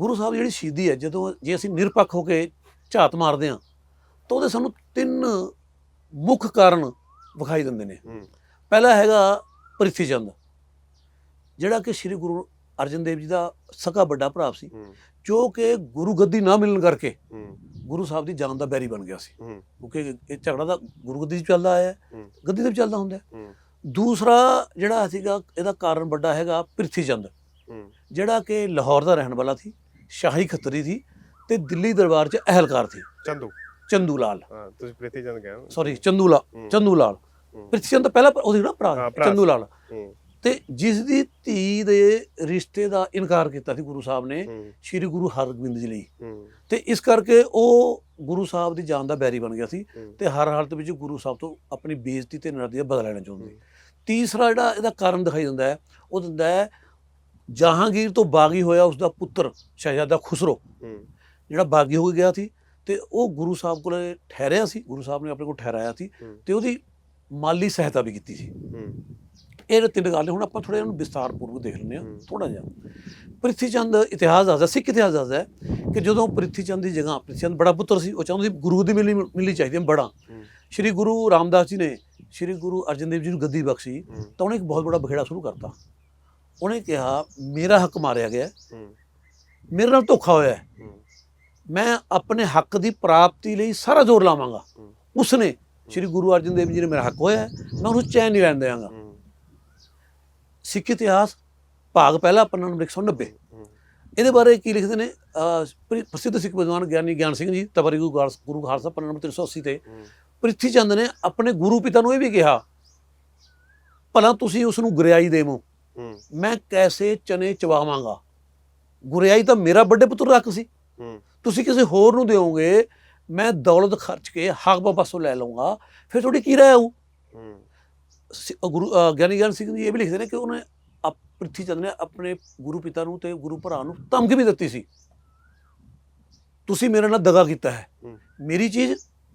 ਗੁਰੂ ਸਾਹਿਬ ਜਿਹੜੀ ਸ਼ਹੀਦੀ ਹੈ ਜਦੋਂ ਜੇ ਅਸੀਂ ਨਿਰਪੱਖ ਹੋ ਕੇ ਝਾਤ ਮਾਰਦੇ ਹਾਂ ਤਾਂ ਉਹਦੇ ਸਾਨੂੰ ਤਿੰਨ ਮੁੱਖ ਕਾਰਨ ਵਿਖਾਈ ਦਿੰਦੇ ਨੇ। ਪਹਿਲਾ ਹੈਗਾ ਪ੍ਰਿਥੀ ਚੰਦ ਜਿਹੜਾ ਕਿ ਸ੍ਰੀ ਗੁਰੂ ਅਰਜਨ ਦੇਵ ਜੀ ਦਾ ਸਕਾ ਵੱਡਾ ਭਰਾ ਸੀ ਜੋ ਕਿ ਗੁਰੂ ਗੱਦੀ ਨਾ ਮਿਲਣ ਕਰਕੇ ਗੁਰੂ ਸਾਹਿਬ ਦੀ ਜਾਨ ਦਾ ਬੈਰੀ ਬਣ ਗਿਆ ਸੀ। ਕਿਉਂਕਿ ਇਹ ਝਗੜਾ ਦਾ ਗੁਰੂ ਗੱਦੀ 'ਚ ਚੱਲਦਾ ਆਇਆ ਗੱਦੀ ਤੇ ਵੀ ਚੱਲਦਾ ਹੁੰਦਾ ਦੂਸਰਾ ਜਿਹੜਾ ਸੀਗਾ ਇਹਦਾ ਕਾਰਨ ਵੱਡਾ ਹੈਗਾ ਪ੍ਰਿਥੀ ਚੰਦ ਜਿਹੜਾ ਕਿ ਲਾਹੌਰ ਦਾ ਰਹਿਣ ਵਾਲਾ ਸੀ। ਸ਼ਾਹੀ ਖੱਤਰੀ ਸੀ ਤੇ ਦਿੱਲੀ ਦਰਬਾਰ 'ਚ ਅਹਿਲਕਾਰ ਸੀ। ਚੰਦੂ। ਚੰਦੂ ਲਾਲ ਹਾਂ ਤੁਸੀਂ ਪ੍ਰੀਤੀ ਚੰਦ ਕਹੇ ਸੌਰੀ ਚੰਦੂ ਲਾਲ। ਚੰਦੂ ਲਾਲ। ਪ੍ਰਿਥੀ ਚੰਦ ਤਾਂ ਪਹਿਲਾਂ ਉਹਦੀ ਨਾ ਭਰਾ ਚੰਦੂ ਲਾਲ ਤੇ ਜਿਸ ਦੀ ਧੀ ਦੇ ਰਿਸ਼ਤੇ ਦਾ ਇਨਕਾਰ ਕੀਤਾ ਸੀ ਗੁਰੂ ਸਾਹਿਬ ਨੇ ਸ੍ਰੀ ਗੁਰੂ ਹਰਗੋਬਿੰਦ ਜੀ ਲਈ। ਤੇ ਇਸ ਕਰਕੇ ਉਹ ਗੁਰੂ ਸਾਹਿਬ ਦੀ ਜਾਨ ਦਾ ਬੈਰੀ ਬਣ ਗਿਆ ਸੀ। ਤੇ ਹਰ ਹਾਲਤ ਵਿੱਚ ਗੁਰੂ ਸਾਹਿਬ ਤੋਂ ਆਪਣੀ ਬੇਇੱਜ਼ਤੀ ਤੇ ਨਰਦੀ ਦਾ ਬਦਲਾ ਲੈਣਾ ਚਾਹੁੰਦੇ। ਤੀਸਰਾ ਜਿਹੜਾ ਇਹਦਾ ਕਾਰਨ ਦਿਖਾਈ ਦਿੰਦਾ ਹੈ ਉਹ ਦਿੰਦਾ ਹੈ ਜਹਾਂਗੀਰ ਤੋਂ ਬਾਗੀ ਹੋਇਆ ਉਸ ਦਾ ਪੁੱਤਰ ਸ਼ਹਿਜ਼ਾਦਾ ਖੁਸਰੋ ਜਿਹੜਾ ਬਾਗੀ ਹੋ ਗਿਆ ਸੀ ਤੇ ਉਹ ਗੁਰੂ ਸਾਹਿਬ ਕੋਲੇ ਠਹਿਰਿਆ ਸੀ ਗੁਰੂ ਸਾਹਿਬ ਨੇ ਆਪਣੇ ਕੋਲ ਠਹਿਰਾਇਆ ਸੀ। ਤੇ ਉਹਦੀ ਮਾਲੀ ਸਹਾਇਤਾ ਵੀ ਕੀਤੀ ਸੀ। ਇਹ ਤਿੰਨ ਗੱਲ ਨੇ ਹੁਣ ਆਪਾਂ ਥੋੜਾ ਇਹਨੂੰ ਵਿਸਤਾਰਪੂਰਵਕ ਦੇਖ ਲੈਂਦੇ ਹਾਂ ਹੂੰ। ਥੋੜਾ ਜਿਹਾ। ਪ੍ਰਿਥੀ ਚੰਦ ਇਤਿਹਾਸ ਦੱਸਦਾ ਸਿੱਖ ਇਤਿਹਾਸ ਦੱਸਦਾ ਹੈ ਕਿ ਜਦੋਂ ਪ੍ਰਿਥੀ ਚੰਦ ਦੀ ਜਗ੍ਹਾ ਪ੍ਰਿਥੀ ਚੰਦ ਬੜਾ ਪੁੱਤਰ ਸੀ ਉਹ ਚਾਹੁੰਦੇ ਸੀ ਗੁਰੂ ਦੀ ਮਿਲਣੀ ਮਿਲਣੀ ਚਾਹੀਦੀ ਹੈ ਬੜਾ। ਸ਼੍ਰੀ ਗੁਰੂ ਰਾਮਦਾਸ ਜੀ ਨੇ ਸ਼੍ਰੀ ਗੁਰੂ ਅਰਜਨ ਦੇਵ ਜੀ ਨੂੰ ਗੱਦੀ ਬਖਸ਼ੀ ਤਾਂ ਉਹਨੇ ਇੱਕ ਬਹੁਤ ਬੜਾ ਬਖੇੜਾ ਸ਼ੁਰੂ ਕਰਤਾ। ਉਹਨੇ ਕਿਹਾ ਮੇਰਾ ਹੱਕ ਮਾਰਿਆ ਗਿਆ ਮੇਰੇ ਨਾਲ ਧੋਖਾ ਹੋਇਆ ਮੈਂ ਆਪਣੇ ਹੱਕ ਦੀ ਪ੍ਰਾਪਤੀ ਲਈ ਸਾਰਾ ਜ਼ੋਰ ਲਾਵਾਂਗਾ। ਉਸਨੇ ਸ਼੍ਰੀ ਗੁਰੂ ਅਰਜਨ ਦੇਵ ਜੀ ਨੇ ਮੇਰਾ ਹੱਕ ਹੋਇਆ ਮੈਂ ਉਹਨੂੰ ਚੈਨ ਨਹੀਂ ਲੈਣ ਦਿਆਂਗਾ। ਸਿੱਖ ਇਤਿਹਾਸ ਭਾਗ ਪਹਿਲਾ ਪੰਨਾ ਨੰਬਰ 190 ਹੂੰ। ਇਹਦੇ ਬਾਰੇ ਕੀ ਲਿਖਦੇ ਨੇ? ਪ੍ਰਸਿੱਧ ਸਿੱਖ ਵਿਦਵਾਨ ਗਿਆਨੀ ਗਿਆਨ ਸਿੰਘ ਜੀ ਤਬਰੀ ਗੁਰੂ ਖਾਲਸਾ ਪੰਨਾ ਨੰਬਰ 380 ਤੇ ਪ੍ਰਿਥੀ ਚੰਦ ਨੇ ਆਪਣੇ ਗੁਰੂ ਪਿਤਾ ਨੂੰ ਇਹ ਵੀ ਕਿਹਾ ਭਲਾ ਤੁਸੀਂ ਉਸ ਨੂੰ ਗੁਰਿਆਈ ਦੇਵੋ। ਮੈਂ ਕੈਸੇ ਚਨੇ ਚਵਾਵਾਂਗਾ? ਗੁਰਿਆਈ ਤਾਂ ਮੇਰਾ ਵੱਡੇ ਪੁੱਤਰ ਰੱਖ ਸੀ। ਤੁਸੀਂ ਕਿਸੇ ਹੋਰ ਨੂੰ ਦਿਓਗੇ ਮੈਂ ਦੌਲਤ ਖਰਚ ਕੇ ਹੱਕ ਪਾਸੋਂ ਲੈ ਲਵਾਂਗਾ ਫਿਰ ਤੁਹਾਡੀ ਕੀ ਰਹਿ ਅ, ਗੁਰੂ ਗਿਆਨੀ ਗਿਆਨ ਸਿੰਘ ਜੀ ਇਹ ਵੀ ਲਿਖਦੇ ਨੇ ਕਿ ਉਹਨੇ ਪ੍ਰਿਥੀ ਚੰਦ ਨੇ ਆਪਣੇ ਗੁਰੂ ਪਿਤਾ ਨੂੰ ਤੇ ਗੁਰੂ ਭਰਾ ਨੂੰ ਧਮਕੀ ਵੀ ਦਿੱਤੀ ਸੀ। ਤੁਸੀਂ ਮੇਰੇ ਨਾਲ ਦਗਾ ਕੀਤਾ ਹੈ। ਮੇਰੀ ਚੀਜ਼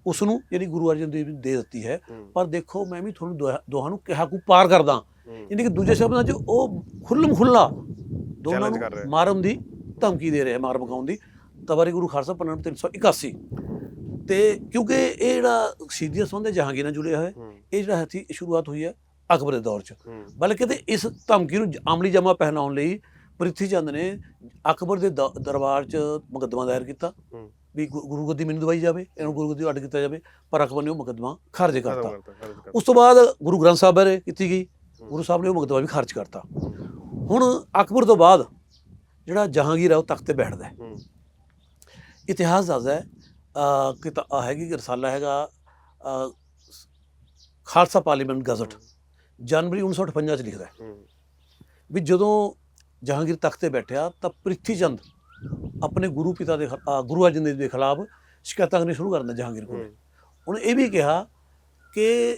ਉਸ ਨੂੰ ਜਿਹੜੀ ਗੁਰੂ ਅਰਜਨ ਦੇਵ ਜੀ ਦੇ ਦਿੱਤੀ ਹੈ। ਪਰ ਦੇਖੋ ਮੈਂ ਵੀ ਤੁਹਾਨੂੰ ਦੋਹਾਂ- ਨੂੰ ਕਿਹਾ ਕੂ ਪਾਰ ਕਰਦਾ। ਯਾਨੀ ਕਿ ਦੂਜੇ ਸ਼ਬਦਾਂ 'ਚ ਉਹ ਖੁੱਲਮ ਖੁੱਲਾ ਦੋਨਾਂ। ਨੂੰ ਮਾਰਨ ਦੀ ਧਮਕੀ ਦੇ ਰਿਹਾ ਮਾਰ ਮਕਾਉਣ ਦੀ। ਤਵਾਰੀ ਗੁਰੂ ਖਾਲਸਾ ਪੰਨਾ 381 ਤੇ ਕਿਉਂਕਿ ਇਹ ਜਿਹੜਾ ਸ਼ਹੀਦੀ ਦਾ ਸੰਬੰਧ ਜਹਾਂਗੀਰ ਨਾਲ ਜੁੜਿਆ ਹੋਇਆ ਇਹ ਜਿਹੜਾ ਹੈ ਸੀ ਸ਼ੁਰੂਆਤ ਹੋਈ ਹੈ ਅਕਬਰ ਦੇ ਦੌਰ 'ਚ। ਬਲਕਿ ਤੇ ਇਸ ਧਮਕੀ ਨੂੰ ਅਮਲੀ ਜਮਾ ਪਹਿਨਾਉਣ ਲਈ ਪ੍ਰਿਥੀ ਚੰਦ ਨੇ ਅਕਬਰ ਦੇ ਦਰਬਾਰ 'ਚ ਮੁਕੱਦਮਾ ਦਾਇਰ ਕੀਤਾ ਵੀ ਗੁਰੂ ਗੱਦੀ ਮੈਨੂੰ ਦਵਾਈ ਜਾਵੇ ਇਹਨੂੰ ਗੁਰੂ ਗੱਦੀ ਅੱਡ ਕੀਤਾ ਜਾਵੇ ਪਰ ਅਕਬਰ ਨੇ ਉਹ ਮੁਕੱਦਮਾ ਖਾਰਜ ਕਰਤਾ। ਉਸ ਤੋਂ ਬਾਅਦ ਗੁਰੂ ਗ੍ਰੰਥ ਸਾਹਿਬ ਬਾਰੇ ਕੀਤੀ ਗਈ। ਗੁਰੂ ਸਾਹਿਬ ਨੇ ਉਹ ਮੁਕੱਦਮਾ ਵੀ ਖਾਰਜ ਕਰਤਾ। ਹੁਣ ਅਕਬਰ ਤੋਂ ਬਾਅਦ ਜਿਹੜਾ ਜਹਾਂਗੀਰ ਹੈ ਉਹ ਤਖਤ ਤੇ ਬੈਠਦਾ ਇਤਿਹਾਸ ਦੱਸਦਾ ਕਿਤਾ ਆਹ ਹੈਗੀ ਕਿ ਰਸਾਲਾ ਹੈਗਾ ਖਾਲਸਾ ਪਾਰਲੀਮੈਂਟ ਗਜ਼ਟ ਜਨਵਰੀ 1958 ਚ ਲਿਖਦਾ ਵੀ ਜਦੋਂ ਜਹਾਂਗੀਰ ਤਖਤ ਤੇ ਬੈਠਿਆ ਤਾਂ ਪ੍ਰਿਥੀ ਚੰਦ ਆਪਣੇ ਗੁਰੂ ਪਿਤਾ ਦੇ ਗੁਰੂ ਅਰਜਨ ਦੇਵ ਦੇ ਖਿਲਾਫ ਸ਼ਿਕਾਇਤਾਂ ਕਰਨੀ ਸ਼ੁਰੂ ਕਰ ਦਿੰਦਾ ਜਹਾਂਗੀਰ ਕੋਲ। ਉਹਨੇ ਇਹ ਵੀ ਕਿਹਾ ਕਿ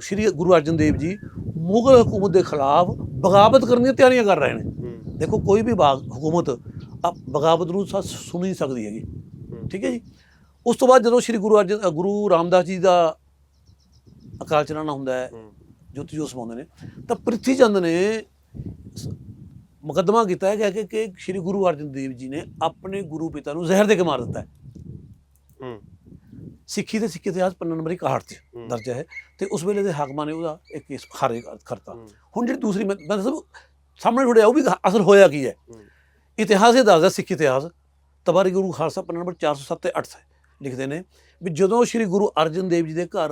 ਸ਼੍ਰੀ ਗੁਰੂ ਅਰਜਨ ਦੇਵ ਜੀ ਮੁਗਲ ਹਕੂਮਤ ਦੇ ਖਿਲਾਫ ਬਗਾਵਤ ਕਰਨ ਦੀਆਂ ਤਿਆਰੀਆਂ ਕਰ ਰਹੇ ਨੇ। ਦੇਖੋ ਕੋਈ ਵੀ ਹਕੂਮਤ ਆ ਬਗਾਵਤ ਨੂੰ ਸੁਣ ਨਹੀਂ ਸਕਦੀ ਹੈਗੀ। ਠੀਕ ਹੈ ਜੀ? ਉਸ ਤੋਂ ਬਾਅਦ ਜਦੋਂ ਸ਼੍ਰੀ ਗੁਰੂ ਅਰਜਨ ਗੁਰੂ ਰਾਮਦਾਸ ਜੀ ਦਾ ਅਕਾਲ ਚਲਾਣਾ ਹੁੰਦਾ ਹੈ ਜੋਤੀ ਜੋਤ ਸਮਾਉਂਦੇ ਨੇ ਤਾਂ ਪ੍ਰਿਥੀ ਚੰਦ ਨੇ ਮੁਕੱਦਮਾ ਕੀਤਾ ਹੈ ਕਿ ਕਿ ਸ਼੍ਰੀ ਗੁਰੂ ਅਰਜਨ ਦੇਵ ਜੀ ਨੇ ਆਪਣੇ ਗੁਰੂ ਪਿਤਾ ਨੂੰ ਜ਼ਹਿਰ ਦੇ ਕੇ ਮਾਰ ਦਿੱਤਾ ਹੈ। ਹੂੰ। ਸਿੱਖੀ ਤੇ ਸਿੱਖ ਇਤਿਹਾਸ ਪੰਨਾ ਨੰਬਰ 61 'ਚ। ਦਰਜ ਹੈ ਤੇ ਉਸ ਵੇਲੇ ਦੇ ਹਾਕਮਾਂ ਨੇ ਉਹਦਾ ਇੱਕ ਕੇਸ ਖਾਰਜ ਕਰ- ਕਰਤਾ। ਹੁਣ ਜਿਹੜੀ ਦੂਸਰੀ ਮੈਂ ਦੱਸਾਂ ਸਾਹਮਣੇ ਥੋੜ੍ਹਾ ਉਹ ਵੀ ਅਸਲ ਹੋਇਆ ਕੀ ਹੈ? ਇਤਿਹਾਸ ਇਹ ਦੱਸਦਾ ਸਿੱਖ ਇਤਿਹਾਸ। ਤਬਾਰੀ ਗੁਰੂ ਖਾਲਸਾ ਪੰਨਾ ਨੰਬਰ 407 ਤੇ 8 ਲਿਖਦੇ ਨੇ ਵੀ ਜਦੋਂ ਸ੍ਰੀ ਗੁਰੂ ਅਰਜਨ ਦੇਵ ਜੀ ਦੇ ਘਰ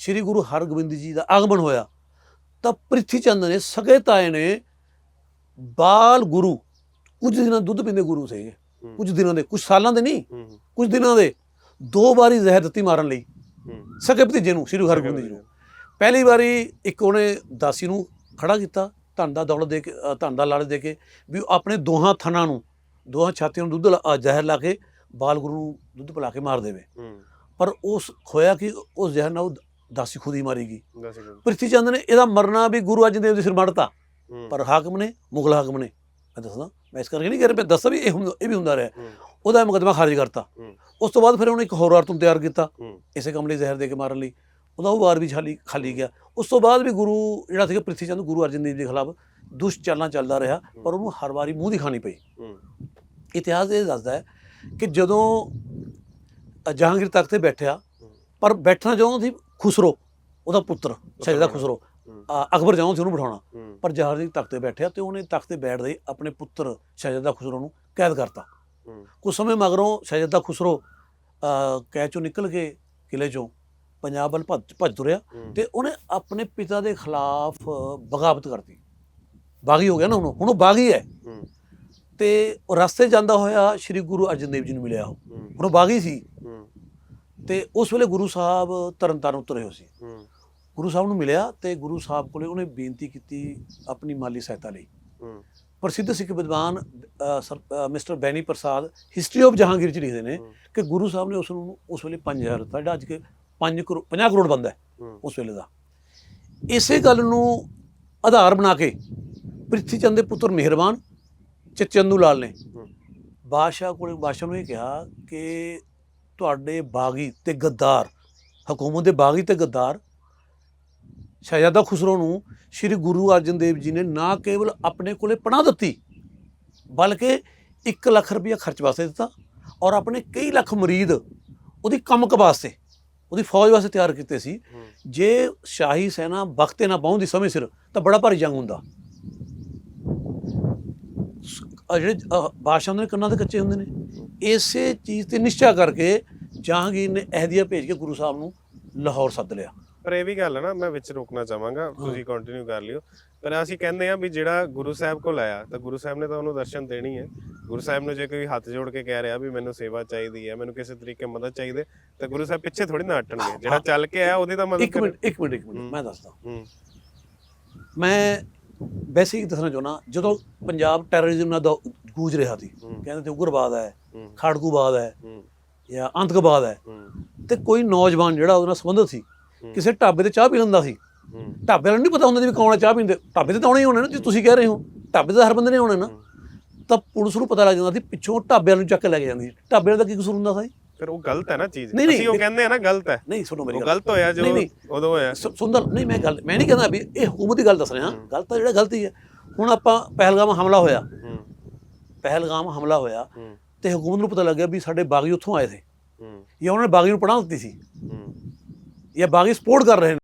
ਸ੍ਰੀ ਗੁਰੂ ਹਰਗੋਬਿੰਦ ਜੀ ਦਾ ਆਗਮਨ ਹੋਇਆ ਤਾਂ ਪ੍ਰਿਥੀ ਚੰਦ ਨੇ ਸਗੇ ਤਾਏ ਨੇ ਬਾਲ ਗੁਰੂ ਕੁਝ ਦਿਨਾਂ ਦੁੱਧ ਪੀਂਦੇ ਗੁਰੂ ਸੀਗੇ। ਕੁਝ ਦਿਨਾਂ ਦੇ ਕੁਝ ਸਾਲਾਂ ਦੇ ਨਹੀਂ ਕੁਝ ਦਿਨਾਂ ਦੇ ਦੋ ਵਾਰੀ ਜ਼ਹਿਰ ਦਿੱਤੀ ਮਾਰਨ ਲਈ। ਸਕੇ ਭਤੀਜੇ ਨੂੰ ਸ੍ਰੀ ਹਰਗੋਬਿੰਦ ਜੀ ਨੂੰ। ਪਹਿਲੀ ਵਾਰੀ ਇੱਕ ਉਹਨੇ ਦਾਸੀ ਨੂੰ ਖੜਾ ਕੀਤਾ ਧਨ ਦਾ ਦੌਲਤ ਦੇ ਕੇ ਧਨ ਦਾ ਲਾਲਚ ਦੇ ਕੇ ਵੀ ਆਪਣੇ ਦੋਹਾਂ ਥਣਾਂ ਨੂੰ ਦੋਹਾਂ ਛਾਤੀਆਂ ਨੂੰ ਦੁੱਧ ਜ਼ਹਿਰ ਲਾ ਕੇ ਬਾਲ ਗੁਰੂ ਨੂੰ ਦੁੱਧ ਪਿਲਾ ਕੇ ਮਾਰ ਦੇਵੇ। ਪਰ ਉਸ ਖੋਇਆ ਕਿ ਉਸ ਜ਼ਹਿਰ ਨਾਲ ਉਹ ਦਾਸੀ ਖੁਦ ਹੀ ਮਾਰੀ ਗਈ। ਦੱਸ ਸਕਿੰਡ ਪ੍ਰਿਥੀ ਚੰਦ ਨੇ ਇਹਦਾ ਮਰਨਾ ਵੀ ਗੁਰੂ ਅਰਜਨ ਦੇਵ ਦੇ ਸਿਰ ਮੜਤਾ। ਪਰ ਹਾਕਮ ਨੇ ਮੁਗਲ ਹਾਕਮ ਨੇ ਮੈਂ ਦੱਸਦਾ ਮੈਂ ਇਸ ਕਰਕੇ ਨਹੀਂ ਕਹਿ ਰਿਹਾ ਮੈਂ ਦੱਸਾਂ ਵੀ ਇਹ ਹੁੰਦਾ ਇਹ ਵੀ ਹੁੰਦਾ ਰਿਹਾ। ਉਹਦਾ ਮੁਕੱਦਮਾ ਖਾਰਜ ਕਰਤਾ। ਉਸ ਤੋਂ ਬਾਅਦ ਫਿਰ ਉਹਨੇ ਇੱਕ ਹੋਰ ਔਰਤ ਨੂੰ ਤਿਆਰ ਕੀਤਾ ਇਸੇ ਕੰਮ ਲਈ ਜ਼ਹਿਰ ਦੇ ਕੇ ਮਾਰਨ ਲਈ। ਉਹਦਾ ਉਹ ਵਾਰ ਵੀ ਖਾਲੀ ਖਾਲੀ ਗਿਆ। ਉਸ ਤੋਂ ਬਾਅਦ ਵੀ ਗੁਰੂ ਜਿਹੜਾ ਸੀਗਾ ਪ੍ਰਿਥੀ ਚੰਦ ਗੁਰੂ ਅਰਜਨ ਦੇਵ ਜੀ ਦੇ ਖਿਲਾਫ ਦੁਸ਼ਟ ਚਾਲਾਂ ਚੱਲਦਾ ਰਿਹਾ ਪਰ ਉਹਨੂੰ ਹਰ ਵਾਰੀ ਮੂੰਹ ਦੀ ਖਾਣੀ ਪਈ ਇਤਿਹਾਸ ਇਹ ਦੱਸਦਾ ਹੈ ਕਿ ਜਦੋਂ ਜਹਾਂਗੀਰ ਤਖਤ ਤੇ ਬੈਠਿਆ ਪਰ ਬੈਠਣਾ ਚਾਹੁੰਦਾ ਸੀ ਖੁਸਰੋ ਉਹਦਾ ਪੁੱਤਰ ਸ਼ਹਿਜ਼ਾਦਾ ਖੁਸਰੋ। ਅਕਬਰ ਚਾਹੁੰਦਾ ਸੀ ਉਹਨੂੰ ਬਿਠਾਉਣਾ। ਪਰ ਜਹਾਂਗੀਰ ਤਖਤ ਤੇ ਬੈਠਿਆ ਤੇ ਉਹਨੇ ਤਖਤ ਤੇ ਬੈਠਦੇ ਆਪਣੇ ਪੁੱਤਰ ਸ਼ਹਿਜ਼ਾਦਾ ਖੁਸਰੋ ਨੂੰ ਕੈਦ ਕਰਤਾ। ਕੁਝ ਸਮੇਂ ਮਗਰੋਂ ਸ਼ਹਿਜ਼ਾਦਾ ਖੁਸਰੋ ਕੈਦ ਚੋਂ ਨਿਕਲ ਕੇ ਕਿਲੇ ਚੋਂ ਪੰਜਾਬ ਵੱਲ ਭੱਜ ਤੁਰਿਆ ਤੇ ਉਹਨੇ ਆਪਣੇ ਪਿਤਾ ਦੇ ਖਿਲਾਫ ਬਗਾਵਤ ਕਰਤੀ। ਬਾਗੀ ਹੋ ਗਿਆ ਨਾ ਹੁਣ ਹੁਣ ਉਹ ਬਾਗੀ ਹੈ। ਤੇ ਰਸਤੇ ਜਾਂਦਾ ਹੋਇਆ ਸ੍ਰੀ ਗੁਰੂ ਅਰਜਨ ਦੇਵ ਜੀ ਨੂੰ ਮਿਲਿਆ ਉਹ। ਹੁਣ ਉਹ ਬਾਗੀ ਸੀ। ਤੇ ਉਸ ਵੇਲੇ ਗੁਰੂ ਸਾਹਿਬ ਤਰਨਤਾਰਨ ਉਤਰੇ ਹੋ ਸੀ। ਗੁਰੂ ਸਾਹਿਬ ਨੂੰ ਮਿਲਿਆ ਤੇ ਗੁਰੂ ਸਾਹਿਬ ਕੋਲੇ ਉਹਨੇ ਬੇਨਤੀ ਕੀਤੀ ਆਪਣੀ ਮਾਲੀ ਸਹਾਇਤਾ ਲਈ। ਪ੍ਰਸਿੱਧ ਸਿੱਖ ਵਿਦਵਾਨ mister Beni Prasad history of Jahangir ਚ ਲਿਖਦੇ ਨੇ। ਕਿ ਗੁਰੂ ਸਾਹਿਬ ਨੇ ਉਸ ਨੂੰ ਉਸ ਵੇਲੇ 5000 ਦਿੱਤਾ ਜਿਹੜਾ ਅੱਜ ਕੇ 5 ਕਰੋੜ 50 ਕਰੋੜ ਬੰਦਾ ਹੈ ਉਸ ਵੇਲੇ ਦਾ ਇਸੇ ਗੱਲ ਨੂੰ ਆਧਾਰ ਬਣਾ ਕੇ ਪ੍ਰਿਥੀ ਚੰਦ ਦੇ ਪੁੱਤਰ ਮਿਹਰਬਾਨ ਚੰਦੂ ਲਾਲ ਨੇ। ਬਾਦਸ਼ਾਹ ਕੋਲ ਬਾਦਸ਼ਾਹ ਨੂੰ ਇਹ ਕਿਹਾ ਕਿ ਤੁਹਾਡੇ ਬਾਗੀ ਤੇ ਗੱਦਾਰ ਹਕੂਮਤ ਦੇ ਬਾਗੀ ਤੇ ਗੱਦਾਰ ਸ਼ਹਿਜ਼ਾਦਾ ਖੁਸਰੋ ਨੂੰ ਸ੍ਰੀ ਗੁਰੂ ਅਰਜਨ ਦੇਵ ਜੀ ਨੇ ਨਾ ਕੇਵਲ ਆਪਣੇ ਕੋਲੇ ਪਨਾਹ ਦਿੱਤੀ ਬਲਕਿ 1 ਲੱਖ ਰੁਪਇਆ ਖਰਚ ਵਾਸਤੇ ਦਿੱਤਾ ਔਰ ਆਪਣੇ ਕਈ ਲੱਖ ਮੁਰੀਦ ਉਹਦੀ ਕਮਕ ਵਾਸਤੇ ਉਹਦੀ ਫੌਜ ਵਾਸਤੇ ਤਿਆਰ ਕੀਤੇ ਸੀ। ਜੇ ਸ਼ਾਹੀ ਸੈਨਾ ਵਕਤੇ ਨਾ ਪਹੁੰਚਦੀ ਸਮੇਂ ਸਿਰ ਤਾਂ ਬੜਾ ਭਾਰੀ ਜੰਗ ਹੁੰਦਾ। ਜਿਹੜੇ ਬਾਦਸ਼ਾਹ ਦੇ ਕੰਨਾਂ ਦੇ ਕੱਚੇ ਹੁੰਦੇ ਨੇ। ਇਸੇ ਚੀਜ਼ ਤੇ ਨਿਸ਼ਚਾ ਕਰਕੇ ਜਹਾਂਗੀਰ ਨੇ ਅਹਿਦੀਆ ਭੇਜ ਕੇ ਗੁਰੂ ਸਾਹਿਬ ਨੂੰ ਲਾਹੌਰ ਸੱਦ ਲਿਆ। ਪਰ ਇਹ ਵੀ ਗੱਲ ਹੈ ਨਾ ਮੈਂ ਵਿੱਚ ਰੋਕਣਾ ਚਾਹਾਂਗਾ ਤੁਸੀਂ ਕੰਟੀਨਿਊ ਕਰ ਲਿਓ। ਪਰ ਅਸੀਂ ਕਹਿੰਦੇ ਆ ਵੀ ਜਿਹੜਾ ਗੁਰੂ ਸਾਹਿਬ ਕੋਲ ਆਇਆ ਤਾਂ ਗੁਰੂ ਸਾਹਿਬ ਨੇ ਤਾਂ ਉਹਨੂੰ ਦਰਸ਼ਨ ਦੇਣੀ ਹੈ ਗੁਰੂ ਸਾਹਿਬ ਨੂੰ ਜੇ ਕੋਈ ਹੱਥ ਜੋੜ ਕੇ ਕਹਿ ਰਿਹਾ ਵੀ ਮੈਨੂੰ ਸੇਵਾ ਚਾਹੀਦੀ ਹੈ ਮੈਨੂੰ ਕਿਸੇ ਤਰੀਕੇ ਮਦਦ ਚਾਹੀਦੀ ਹੈ, ਤਾਂ ਗੁਰੂ ਸਾਹਿਬ ਪਿੱਛੇ ਥੋੜੀ ਨਾ ਹਟਣਗੇ। ਜਿਹੜਾ ਚੱਲ ਕੇ ਆਇਆ ਉਹਦੀ ਤਾਂ ਮਦਦ ਇੱਕ। ਮਿੰਟ ਇੱਕ ਮਿੰਟ ਇੱਕ ਮਿੰਟ ਹੂੰ। ਮੈਂ ਦੱਸਦਾ। ਮੈਂ ਵੈਸੇ ਹੀ ਦੱਸਣਾ ਚਾਹੁੰਦਾ ਜਦੋਂ ਪੰਜਾਬ ਟੈਰਰਿਜ਼ਮ ਨਾਲ ਗੂੰਜ ਰਿਹਾ ਸੀ ਕਹਿੰਦੇ ਤੇ ਉਗਰਵਾਦ ਹੈ ਖਾੜਕੂਵਾਦ ਹੈ ਜਾਂ ਅੰਤਕਵਾਦ ਹੈ। ਤੇ ਕੋਈ ਨੌਜਵਾਨ ਜਿਹੜਾ ਉਹਦੇ ਨਾਲ ਸੰਬੰਧਿਤ ਸੀ। ਕਿਸੇ ਢਾਬੇ ਤੇ ਚਾਹ ਪੀ ਲੈਂਦਾ ਸੀ। ਢਾਬੇ ਵਾਲਿਆਂ ਨੂੰ ਨਹੀਂ ਪਤਾ ਹੁੰਦਾ ਵੀ ਕੌਣ ਚਾਹ ਪੀਂਦੇ। ਢਾਬੇ ਤੇ ਤਾਂ ਆਉਣੇ ਹੀ ਹੋਣੇ ਨਾ ਜੇ ਤੁਸੀਂ ਕਹਿ ਰਹੇ ਹੋ। ਢਾਬੇ ਤੇ ਹਰ ਬੰਦੇ ਨੇ ਆਉਣੇ ਨਾ। ਤਾਂ ਪੁਲਿਸ ਨੂੰ ਪਤਾ ਲੱਗ ਜਾਂਦਾ ਸੀ ਪਿੱਛੋਂ ਢਾਬੇ ਨੂੰ ਚੱਕ ਕੇ ਲੈ ਕੇ ਜਾਂਦੀ ਸੀ। ਢਾਬੇ ਵਾਲੇ ਦਾ ਕੀ ਕਸੂਰ ਹੁੰਦਾ ਸੀ? ਫਿਰ ਉਹ ਗਲਤ ਹੈ ਨਾ ਚੀਜ਼। ਅਸੀਂ ਉਹ ਕਹਿੰਦੇ ਆ ਨਾ ਗਲਤ ਹੈ। ਨਹੀਂ ਸੁਣੋ ਮੇਰੀ ਗੱਲ। ਗਲਤ ਹੋਇਆ ਜੋ। ਉਦੋਂ ਹੋਇਆ। ਸੁੰਦਰ ਨਹੀਂ ਮੈਂ ਗੱਲ ਮੈਂ ਨਹੀਂ ਕਹਿੰਦਾ ਵੀ ਇਹ ਹਕੂਮਤ ਦੀ ਗੱਲ ਦੱਸ ਰਿਹਾ। ਗਲਤ ਤਾਂ ਜਿਹੜਾ ਗਲਤੀ ਹੈ ਹੁਣ ਆਪਾਂ ਪਹਿਲਗਾਮ ਹਮਲਾ ਹੋਇਆ। ਪਹਿਲਗਾਮ ਹਮਲਾ ਹੋਇਆ ਤੇ ਹਕੂਮਤ ਨੂੰ ਪਤਾ ਲੱਗਿਆ ਵੀ ਸਾਡੇ ਬਾਗੀ ਉੱਥੋਂ ਆਏ ਸੀ। ਜਾਂ ਉਹਨਾਂ ਨੇ ਬਾਗੀ ਨੂੰ ਪਨਾਹ ਦਿੱਤੀ ਸੀ। ਹੂੰ ਜਾਂ ਬਾਗੀ ਸਪੋਰਟ ਕਰ ਰਹੇ ਨੇ।